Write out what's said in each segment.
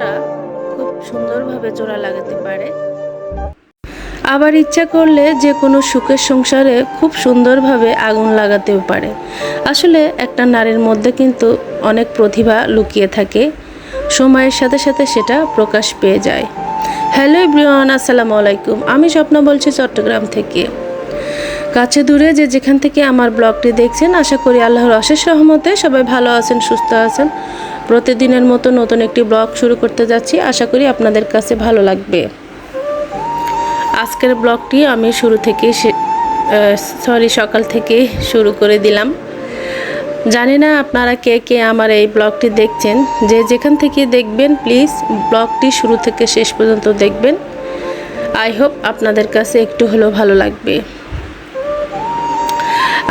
সংসারটা খুব সুন্দরভাবে জোড়া লাগাতে পারে। আবার ইচ্ছা করলে যে কোনো সুখের সংসারে খুব সুন্দরভাবে আগুন লাগাতেও পারে। আসলে একটা নারীর মধ্যে কিন্তু অনেক প্রতিভা লুকিয়ে থাকে। সময়ের সাথে সাথে সেটা প্রকাশ পেয়ে যায়। হ্যালো ইব্রিয়ান আসসালামু আলাইকুম। আমি স্বপ্ন বলছি চট্টগ্রাম থেকে। কাছে দূরে যে যেখান থেকে আমার ব্লগটি দেখছেন, আশা করি আল্লাহর অশেষ রহমতে সবাই ভালো আছেন, সুস্থ আছেন। প্রতিদিনের মতো নতুন একটি ব্লগ শুরু করতে যাচ্ছি। আশা করি আপনাদের কাছে ভালো লাগবে। আজকের ব্লগটি আমি শুরু থেকে সরি, সকাল থেকে শুরু করে দিলাম। জানি না আপনারা কে কে আমার এই ব্লগটি দেখছেন। যে যেখান থেকে দেখবেন, প্লিজ ব্লগটি শুরু থেকে শেষ পর্যন্ত দেখবেন। আই হোপ আপনাদের কাছে একটু হলেও ভালো লাগবে।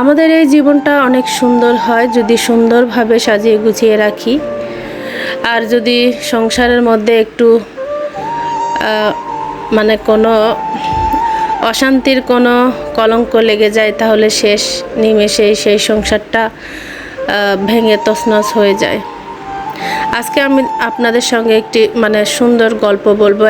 আমাদের এই জীবনটা অনেক সুন্দর হয়। যদি সুন্দরভাবে সাজিয়ে গুছিয়ে রাখি আর যদি সংসারের মধ্যে একটু মানে কোনো অশান্তির কোনো কলঙ্ক লেগে যায়, তাহলে শেষ নিমেষেই সেই সংসারটা ভেঙে তছনছ হয়ে যায়। আজকে আমি আপনাদের সঙ্গে একটি মানে সুন্দর গল্প বলব,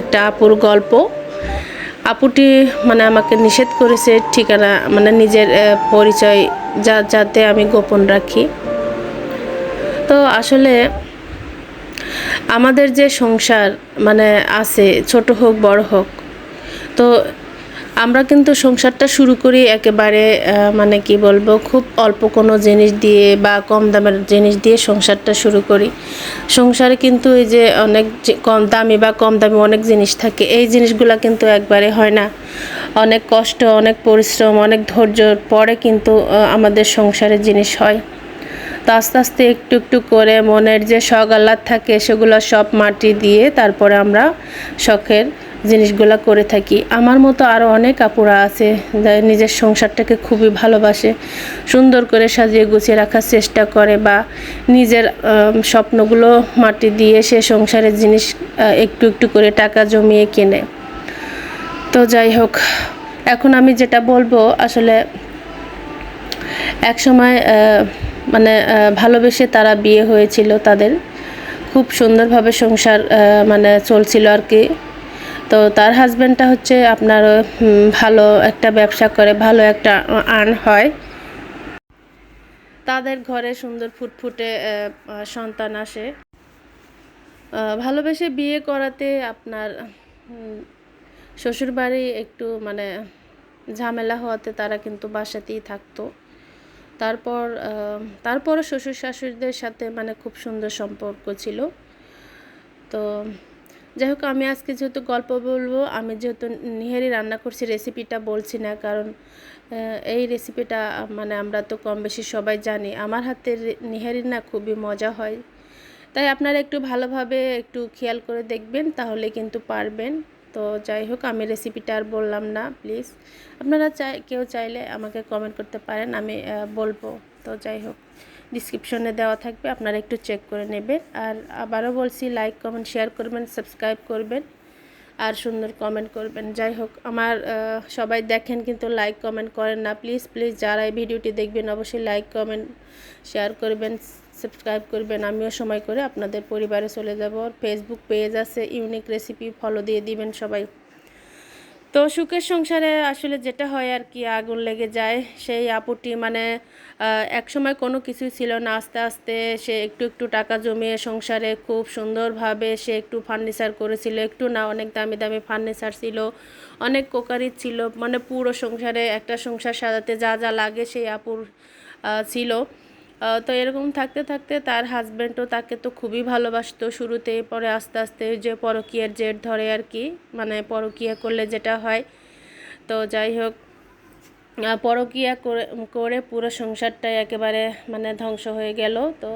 একটা আপুর গল্প। আপুটি মানে আমাকে নিষেধ করেছে ঠিকানা মানে নিজের পরিচয়, যা, যাতে আমি গোপন রাখি। তো আসলে আমাদের যে সংসার মানে আছে, ছোট হোক, বড় হোক, তো আমরা কিন্তু সংসারটা শুরু করি একেবারে মানে কি বলব, খুব অল্প কোনো জিনিস দিয়ে বা কম দামের জিনিস দিয়ে সংসারটা শুরু করি। সংসারে কিন্তু এই যে অনেক কম দামি বা কম দামি অনেক জিনিস থাকে, এই জিনিসগুলো কিন্তু একবারে হয় না। অনেক কষ্ট, অনেক পরিশ্রম, অনেক ধৈর্যর পরে কিন্তু আমাদের সংসারের জিনিস হয়। তো আস্তে আস্তে একটু একটু করে মনের যে শখ আহ্লাদ থাকে, সেগুলো সব মাটি দিয়ে তারপরে আমরা শখের জিনিসগুলো করে থাকি। আমার মতো আরও অনেক আপুরা আছে নিজের সংসারটাকে খুবই ভালোবাসে, সুন্দর করে সাজিয়ে গুছিয়ে রাখার চেষ্টা করে বা নিজের স্বপ্নগুলো মাটি দিয়ে সে সংসারের জিনিস একটু একটু করে টাকা জমিয়ে কেনে। তো যাই হোক, এখন আমি যেটা বলব, আসলে এক সময় মানে ভালোবেসে তারা বিয়ে হয়েছিল তাদের। খুব সুন্দরভাবে সংসার মানে চলছিল আর কি। তো তার হাজব্যান্ডটা হচ্ছে আপনার ভালো একটা ব্যবসা করে, ভালো একটা আর্ন হয়। তাদের ঘরে সুন্দর ফুটফুটে সন্তান আসে। ভালোবেসে বিয়ে করাতে আপনার শ্বশুরবাড়ি একটু মানে ঝামেলা হওয়াতে তারা কিন্তু বাসাতেই থাকতো। তারপর তারপরও শ্বশুর শাশুড়িদের সাথে মানে খুব সুন্দর সম্পর্ক ছিল। তো যাই হোক, আমি আজকে যেহেতু গল্প বলব, আমি যেহেতু নিহারি রান্না করছি রেসিপিটা বলছি না, কারণ এই রেসিপিটা মানে আমরা তো কম বেশি সবাই জানি। আমার হাতের নিহারি না খুবই মজা হয়। তাই আপনারা একটু ভালোভাবে একটু খেয়াল করে দেখবেন, তাহলে কিন্তু পারবেন। তো যাই হোক, আমি রেসিপিটা আর বললাম না প্লিজ আপনারা চাই, কেউ চাইলে আমাকে কমেন্ট করতে পারেন, আমি বলব। তো যাই হোক ডিসক্রিপশনে দেওয়া থাকবে, আপনারা একটু চেক করে নেবেন। আর আবারও বলছি লাইক কমেন্ট শেয়ার করবেন সাবস্ক্রাইব করবেন, আর সুন্দর কমেন্ট করবেন। যাই হোক, আমার সবাই দেখেন কিন্তু লাইক কমেন্ট করেন না। প্লিজ প্লিজ যারা এই ভিডিওটি দেখবেন, অবশ্যই লাইক কমেন্ট শেয়ার করবেন। সাবস্ক্রাইব করবেন। আমিও সময় করে আপনাদের পরিবারে চলে যাব। ফেসবুক পেজ আছে ইউনিক রেসিপি ফলো দিয়ে দিবেন সবাই। তো সুখের সংসারে আসলে যেটা হয় আর কি, আগুন লেগে যায়। সেই আপুটি মানে এক সময় কোনো কিছুই ছিল না। আস্তে আস্তে সে একটু একটু টাকা জমিয়ে সংসারে খুব সুন্দরভাবে সে একটু ফার্নিচার করেছিল। একটু না, অনেক দামি দামি ফার্নিচার ছিল। অনেক কোকারি ছিল। মানে পুরো সংসারে একটা সংসার সাজাতে যা যা লাগে সেই আপুর ছিল। তো এরকম থাকতে থাকতে তার হাজব্যান্ডও তাকে তো খুবই ভালোবাসতো শুরুতে, পরে আস্তে আস্তে যে পরকীয়ার জেট ধরে আর কি মানে পরকীয়া করলে যেটা হয়। তো যাই হোক পরকীয়া করে করে পুরো সংসারটাই একেবারে মানে ধ্বংস হয়ে গেল। তো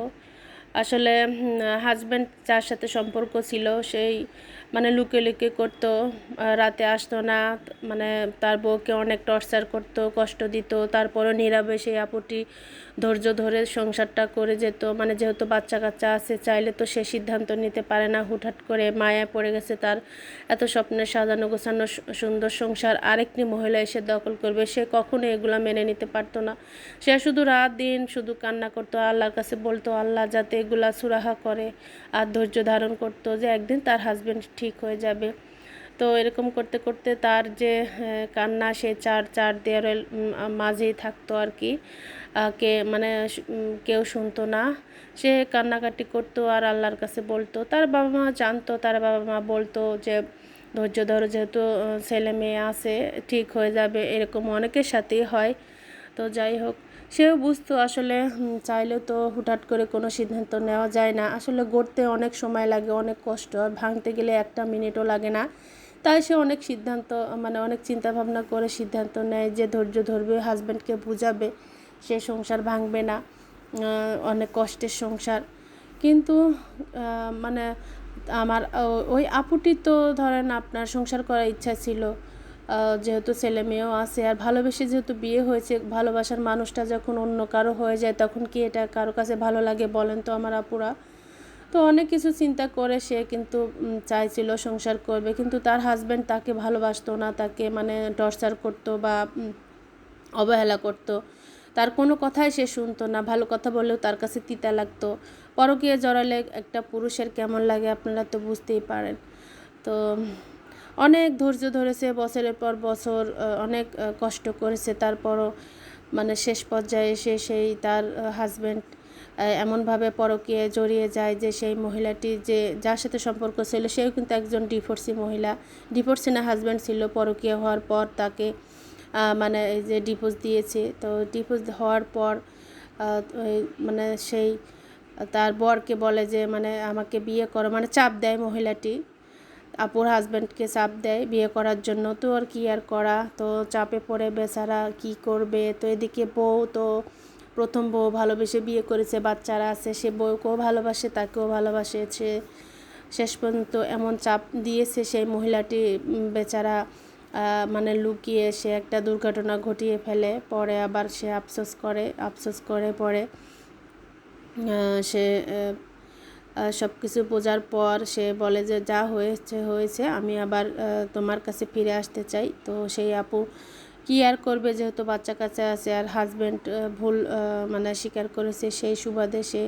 আসলে হাজব্যান্ড যার সাথে সম্পর্ক ছিল, সেই মানে লুকে লুকে করতো রাতে আসতো না মানে তার বউকে অনেক টর্চার করতো, কষ্ট দিত, তারপরও নীরবে সেই আপুটি ধৈর্য ধরে সংসারটা করে যেত। মানে যেহেতু বাচ্চা কাচ্চা আছে, চাইলে তো সে সিদ্ধান্ত নিতে পারে না। হুটহাট করে মায়া পড়ে গেছে তার। এত স্বপ্নের সাজানো গোছানো সুন্দর সংসার। আরেকটি মহিলা এসে দখল করবে। সে কখনো এগুলো মেনে নিতে পারতো না। সে শুধু রাত দিন শুধু কান্না করতো, আল্লাহর কাছে বলতো, আল্লাহ যাতে এগুলা সুরাহা করে। আর ধৈর্য ধারণ করতো যে একদিন তার হাজব্যান্ড ঠিক হয়ে যাবে। তো এরকম করতে করতে তার যে কান্না সে চার চার দেয়ারের মাঝেই থাকতো আর কি। কে মানে কেউ শুনতো না। সে কান্নাকাটি করতো আর আল্লাহর কাছে বলতো। তার বাবা মা জানতো, তার বাবা মা বলতো যে, ধৈর্য ধরো, যেহেতু ছেলে মেয়ে আছে, ঠিক হয়ে যাবে। এরকম অনেকের সাথেই হয়। তো যাই হোক, সেও বুঝতো আসলে চাইলেও তো হুটহাট করে কোনো সিদ্ধান্ত নেওয়া যায় না। আসলে গড়তে অনেক সময় লাগে, অনেক কষ্ট, আর ভাঙতে গেলে একটা মিনিটও লাগে না। তাই সে অনেক সিদ্ধান্ত মানে অনেক চিন্তা ভাবনা করে সিদ্ধান্ত নেয় যে, ধৈর্য ধরবে হাজব্যান্ডকে বুঝাবে। সে সংসার ভাঙবে না অনেক কষ্টের সংসার। কিন্তু মানে আমার ওই আপুটি তো ধরেন আপনার সংসার করার ইচ্ছা ছিল যেহেতু ছেলে মেয়েও আছে, আর ভালোবেসে যেহেতু বিয়ে হয়েছে, ভালোবাসার মানুষটা যখন অন্য কারও হয়ে যায়, তখন কি এটা কারও কাছে ভালো লাগে বলেন তো আমার আপুরা? তো অনেক কিছু চিন্তা করে সে কিন্তু চাইছিল সংসার করবে, কিন্তু তার হাজব্যান্ড তাকে ভালোবাসতো না, তাকে মানে টর্চার করতো বা অবহেলা করতো। তার কোনো কথাই সে শুনতো না। ভালো কথা বললেও তার কাছে তিতা লাগতো। পরকীয় জড়ালে একটা পুরুষের কেমন লাগে আপনারা তো বুঝতেই পারেন। তো অনেক ধৈর্য ধরেছে বছরের পর বছর অনেক কষ্ট করেছে। তারপরও মানে শেষ পর্যায়ে এসে সেই তার হাজব্যান্ড এমনভাবে পরকে জড়িয়ে যায় যে সেই মহিলাটি যে, যার সাথে সম্পর্ক ছিল, সেও কিন্তু একজন ডিভোর্সি মহিলা। ডিভোর্সি না হাজব্যান্ড ছিল, পরকীয় হওয়ার পর তাকে মানে এই যে ডিভোর্স দিয়েছে, তো ডিভোর্স হওয়ার পর মানে সেই, তার বরকে বলে যে মানে আমাকে বিয়ে করো। মানে চাপ দেয় মহিলাটি, আপুর হাজব্যান্ডকে চাপ দেয় বিয়ে করার জন্য। তো আর কি আর করা? তো চাপে পড়ে বেচারা কি করবে? তো এদিকে বউ, তো প্রথম বউ ভালোবেসে বিয়ে করেছে, বাচ্চারা আছে, সে বউকেও ভালোবাসে, তাকেও ভালোবাসে। সে শেষ পর্যন্ত এমন চাপ দিয়েছে সেই মহিলাটি বেচারা মানে লুকিয়ে সে একটা দুর্ঘটনা ঘটিয়ে ফেলে, পরে আবার সে আফসোস করে আফসোস করে পরে সে সব কিছু বোঝার পর সে বলে যে, যা হয়েছে হয়েছে, আমি আবার তোমার কাছে ফিরে আসতে চাই। তো সেই আপু কি আর করবে যেহেতু বাচ্চা কাচ্চা আছে আর হাজব্যান্ড ভুল মানে স্বীকার করেছে, সেই সুবাদে সে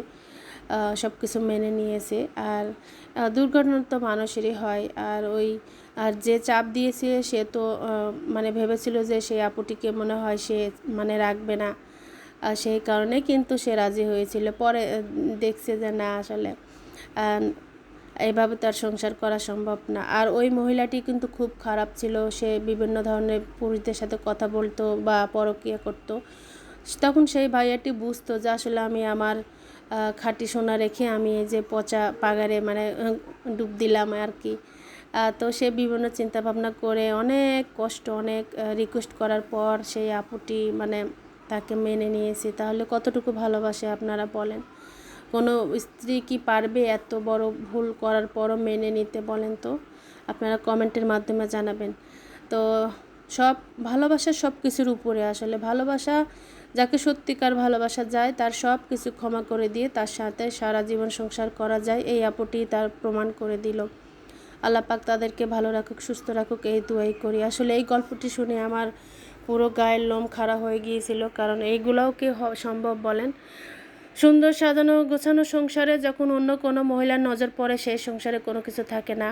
সব কিছু মেনে নিয়েছে। আর দুর্ঘটনা তো মানুষেরই হয়। আর ওই আর যে চাপ দিয়েছে সে তো মানে ভেবেছিল যে সেই আপুটিকে মনে হয় সে মানে রাখবে না। সেই কারণে কিন্তু সে রাজি হয়েছিল। পরে দেখছে যে না, আসলে এইভাবে তার সংসার করা সম্ভব না। আর ওই মহিলাটি কিন্তু খুব খারাপ ছিল। সে বিভিন্ন ধরনের পুরুষদের সাথে কথা বলতো বা পরকিয়া করতো। তখন সেই ভাইয়াটি বুঝতো যে আসলে আমি আমার খাঁটি সোনা রেখে আমি এই যে পচা পাগারে মানে ডুব দিলাম আর কি। তো সে বিভিন্ন চিন্তা ভাবনা করে অনেক কষ্ট, অনেক রিকোয়েস্ট করার পর সেই আপুটি মানে তাকে মেনে নিয়েছে। তাহলে কতটুকু ভালোবাসে আপনারা বলেন? কোনো স্ত্রী কি পারবে এত বড় ভুল করার পরও মেনে নিতে বলেন তো? আপনারা কমেন্টের মাধ্যমে জানাবেন। তো সব, ভালোবাসা সব কিছুর উপরে আসলে। ভালোবাসা যাকে সত্যিকার ভালোবাসা যায়, তার সব কিছু ক্ষমা করে দিয়ে তার সাথে সারা জীবন সংসার করা যায়, এই আপুটি তার প্রমাণ করে দিল। আল্লাহ পাক তাদেরকে ভালো রাখুক, সুস্থ রাখুক, এই দুয়াই করি। আসলে এই গল্পটি শুনে আমার পুরো গায়ের লোম খাড়া হয়ে গিয়েছিল, কারণ এইগুলোও কি সম্ভব বলেন? সুন্দর সাজানো গোছানো সংসারে যখন অন্য কোনো মহিলার নজর পড়ে, সেই সংসারে কোনো কিছু থাকে না।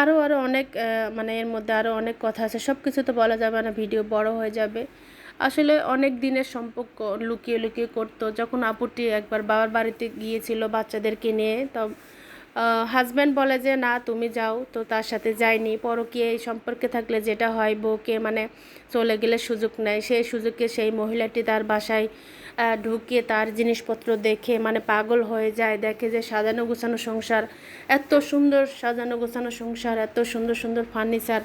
আরও আরও অনেক মানে এর মধ্যে আরও অনেক কথা আছে। সব কিছু তো বলা যাবে না, ভিডিও বড় হয়ে যাবে। আসলে অনেক দিনের সম্পর্ক লুকিয়ে লুকিয়ে করতো। যখন আপুটি একবার বাবার বাড়িতে গিয়েছিল বাচ্চাদেরকে নিয়ে, তো হাজব্যান্ড বলে যে, না, তুমি যাও। তো তার সাথে যায়নি। পরকীয় এই সম্পর্কে থাকলে যেটা হয়, বউকে মানে চলে গেলে সুযোগ নেয়। সেই সুযোগে সেই মহিলাটি তার বাসায় ঢুকিয়ে তার জিনিসপত্র দেখে মানে পাগল হয়ে যায়। দেখে যে সাজানো গোছানো সংসার, এত সুন্দর সাজানো গোছানো সংসার, এত সুন্দর সুন্দর ফার্নিচার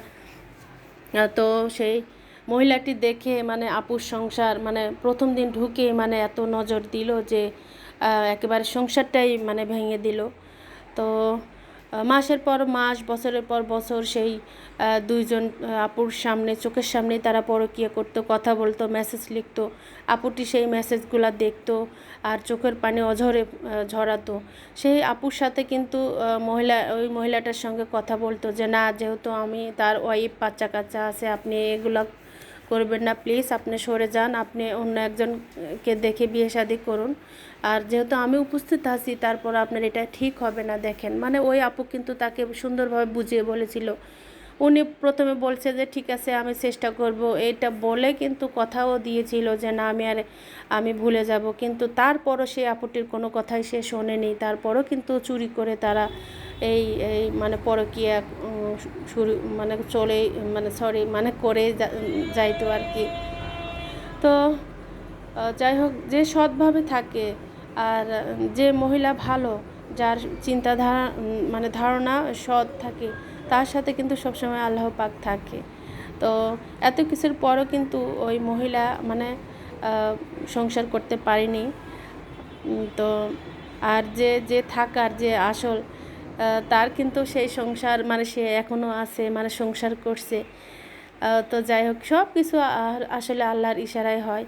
তো সেই মহিলাটি দেখে মানে আপুর সংসার মানে প্রথম দিন ঢুকে মানে এত নজর দিল যে একেবারে সংসারটাই মানে ভেঙে দিল। তো মাসের পর মাস, বছরের পর বছর সেই দুইজন আপুর সামনে, চোখের সামনেই তারা পরকীয়া করতো, কথা বলতো মেসেজ লিখতো। আপুটি সেই মেসেজগুলো দেখতো আর চোখের পানি অঝরে ঝরাতো। সেই আপুর সাথে কিন্তু মহিলা, ওই মহিলাটার সঙ্গে কথা বলতো যে, না, যেহেতু আমি তার ওয়াইফ বাচ্চা কাচ্চা আছে, আপনি এগুলা করবেন না প্লিজ আপনি সরে যান, আপনি অন্য একজনকে দেখে বিয়ে শাদি করুন। আর যেহেতু আমি উপস্থিত আছি, তারপর আপনার এটা ঠিক হবে না, দেখেন। মানে ওই আপু কিন্তু তাকে সুন্দরভাবে বুঝিয়ে বলেছিল। উনি প্রথমে বলছে যে, ঠিক আছে, আমি চেষ্টা করব। এটা বলে কিন্তু কথাও দিয়েছিল যে, না, আমি আর আমি ভুলে যাব। কিন্তু তারপরও সেই আপুটির কোনো কথাই সে শোনেনি। তারপরও কিন্তু চুরি করে তারা এই এই মানে পরকীয়া শুরু মানে চলে মানে সরি মানে করে যাইতো আর কি। তো যাই হোক, যে সৎভাবে থাকে আর যে মহিলা ভালো, যার চিন্তাধারা মানে ধারণা সৎ থাকে, তার সাথে কিন্তু সবসময় আল্লাহ পাক থাকে। তো এত কিছুর পরও কিন্তু ওই মহিলা মানে সংসার করতে পারেনি। তো আর যে যে থাকার যে আসল তার কিন্তু সেই সংসার মানে সে এখনও আছে মানে সংসার করছে। তো যাই হোক সব কিছু আসলে আল্লাহর ইশারায় হয়।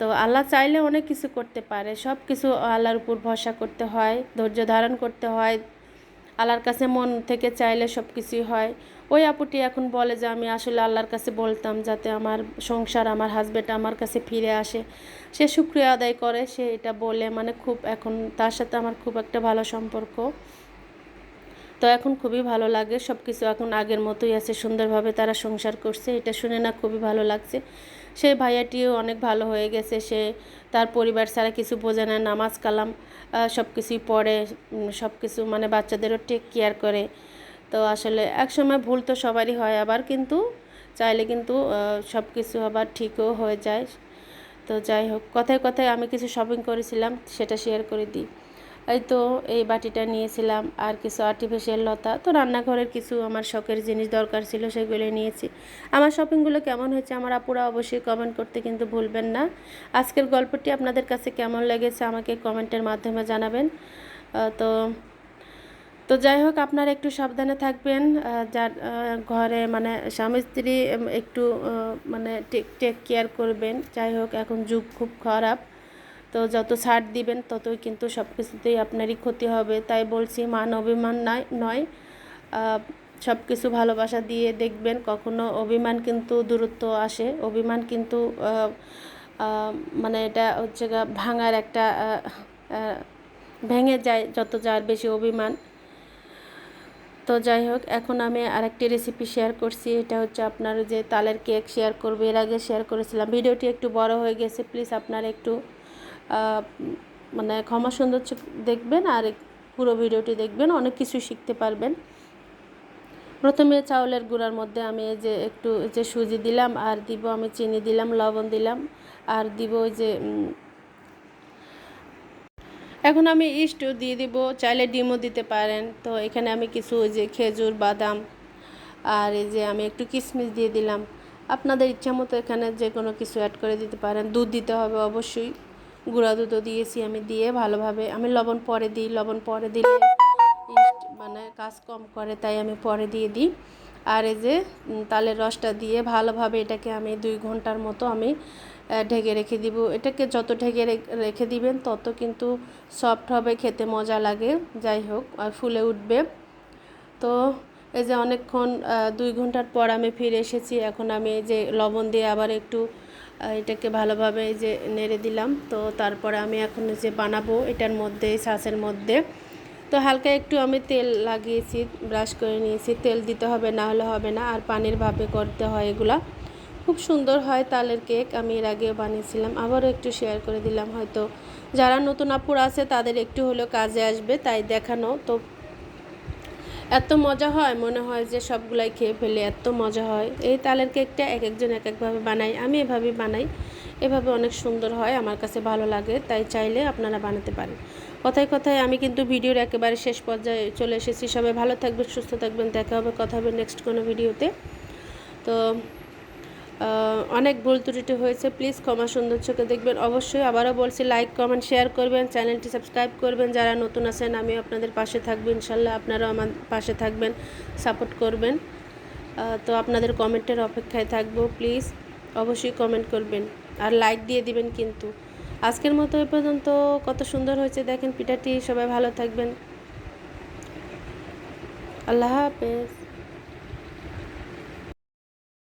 তো আল্লাহ চাইলে অনেক কিছু করতে পারে। সব কিছু আল্লাহর উপর ভরসা করতে হয়, ধৈর্য ধারণ করতে হয়। আল্লাহর কাছে মন থেকে চাইলে সব কিছুই হয়। ওই আপুটি এখন বলে যে, আমি আসলে আল্লাহর কাছে বলতাম যাতে আমার সংসার, আমার হাজব্যান্ড আমার কাছে ফিরে আসে। সে শুক্রিয়া আদায় করে, সে এটা বলে। মানে খুব এখন তার সাথে আমার খুব একটা ভালো সম্পর্ক। তো এখন খুবই ভালো লাগে। সব কিছু এখন আগের মতোই আছে, সুন্দরভাবে তারা সংসার করছে। এটা শুনে না খুবই ভালো লাগছে। সেই ভাইয়াটিও অনেক ভালো হয়ে গেছে, সে তার পরিবার ছাড়া কিছু বোঝে না, নামাজ, কালাম সব কিছুই পড়ে সব কিছু মানে বাচ্চাদেরও টেক কেয়ার করে। তো আসলে এক সময় ভুল তো সবারই হয়, আবার কিন্তু চাইলে কিন্তু সব কিছু আবার ঠিকও হয়ে যায়। তো যাই হোক, কথায় কথায় আমি কিছু শপিং করেছিলাম, সেটা শেয়ার করে দিই। এই তো এই বাটিটা নিয়েছিলাম আর কিছু আর্টিফিশিয়াল লতা। তো রান্নাঘরের কিছু আমার শখের জিনিস দরকার ছিল সেগুলো নিয়েছি। আমার শপিংগুলো কেমন হয়েছে আমার আপুরা অবশ্যই কমেন্ট করতে কিন্তু ভুলবেন না। আজকের গল্পটি আপনাদের কাছে কেমন লেগেছে আমাকে কমেন্টের মাধ্যমে জানাবেন। তো তো যাই হোক, আপনারা একটু সাবধানে থাকবেন। যার ঘরে মানে স্বামী স্ত্রী একটু মানে টেক টেক কেয়ার করবেন। যাই হোক, এখন যুগ খুব খারাপ। তো যত ছাড় দিবেন ততই কিন্তু সব কিছুতেই আপনারই ক্ষতি হবে। তাই বলছি, মান অভিমান নয় নয়। সব কিছু ভালোবাসা দিয়ে দেখবেন কখনো অভিমান কিন্তু দূরত্ব আসে। অভিমান কিন্তু মানে এটা হচ্ছে ভাঙার একটা ভেঙে যায় যত যার বেশি অভিমান। তো যাই হোক, এখন আমি আরেকটি রেসিপি শেয়ার করছি। এটা হচ্ছে আপনার যে তালের কেক শেয়ার করব। এর আগে শেয়ার করেছিলাম। ভিডিওটি একটু বড় হয়ে গেছে। প্লিজ আপনারা একটু মানে ক্ষমা সুন্দর দেখবেন আর পুরো ভিডিওটি দেখবেন, অনেক কিছু শিখতে পারবেন। প্রথমে চাউলের গুঁড়ার মধ্যে আমি এই যে একটু যে সুজি দিলাম, আর দিব আমি চিনি দিলাম, লবণ দিলাম, আর দিব ওই যে এখন আমি ইস্টও দিয়ে দিব, চাইলে ডিমও দিতে পারেন। তো এখানে আমি কিছু ওই যে খেজুর, বাদাম, আর এই যে আমি একটু কিশমিশ দিয়ে দিলাম। আপনাদের ইচ্ছা মতো এখানে যে কোনো কিছু অ্যাড করে দিতে পারেন। দুধ দিতে হবে অবশ্যই। গুঁড়া দুধও দিয়েছি আমি দিয়ে ভালোভাবে। আমি লবণ পরে দিই, লবণ পরে দিলে ইস্ট মানে কাজ কম করে, তাই আমি পরে দিয়ে দিই। আর এই যে তালের রসটা দিয়ে ভালোভাবে এটাকে আমি দুই ঘণ্টার মতো আমি ঢেকে রেখে দিব। এটাকে যত ঢেকে রেখে দিবেন, তত কিন্তু সফট হবে, খেতে মজা লাগে। যাই হোক, আর ফুলে উঠবে। তো এই যে অনেকক্ষণ দুই ঘণ্টার পর আমি ফিরে এসেছি। এখন আমি যে লবণ দিয়ে আবার একটু এটাকে ভালোভাবে যে নেড়ে দিলাম। তো তারপরে আমি এখন যে বানাবো, এটার মধ্যে ছাঁচের মধ্যে। তো হালকা একটু আমি তেল লাগিয়েছি, ব্রাশ করে নিয়েছি। তেল দিতে হবে, না হলে হবে না। আর পানির ভাপে করতে হয় এগুলা। খুব সুন্দর হয় তালের কেক, আমি এর আগেও বানিয়েছিলাম। আবারও একটু শেয়ার করে দিলাম, হয়তো। যারা নতুন আপুর আছে, তাদের একটু হলেও কাজে আসবে, তাই দেখানো। তো এত মজা হয়, মনে হয় যে সবগুলাই খেয়ে ফেলে, এত মজা হয়। এই তালের কেকটা এক একজন এক একভাবে বানাই আমি এভাবে বানাই। এভাবে অনেক সুন্দর হয়, আমার কাছে ভালো লাগে, তাই চাইলে আপনারা বানাতে পারেন। কথায় কথায় আমি কিন্তু ভিডিওর একেবারে শেষ পর্যায়ে চলে এসেছি। সবাই ভালো থাকবেন, সুস্থ থাকবেন, দেখা হবে, কথা হবে নেক্সট কোনো ভিডিওতে। তো অনেক ভুল ত্রুটি হয়েছে প্লিজ ক্ষমা সুন্দর চোখে দেখবেন। অবশ্যই আবারও বলছি লাইক কমেন্ট শেয়ার করবেন চ্যানেলটি সাবস্ক্রাইব করবেন। যারা নতুন আছেন আমি আপনাদের পাশে থাকব, ইনশাল্লাহ আপনারাও আমার পাশে থাকবেন সাপোর্ট করবেন। তো আপনাদের কমেন্টের অপেক্ষায় থাকব প্লিজ অবশ্যই কমেন্ট করবেন। আর লাইক দিয়ে দিবেন কিন্তু। আজকের মতো এ পর্যন্ত, কত সুন্দর হয়েছে দেখেন পিঠাটি, সবাই ভালো থাকবেন। আল্লাহ হাফেজ।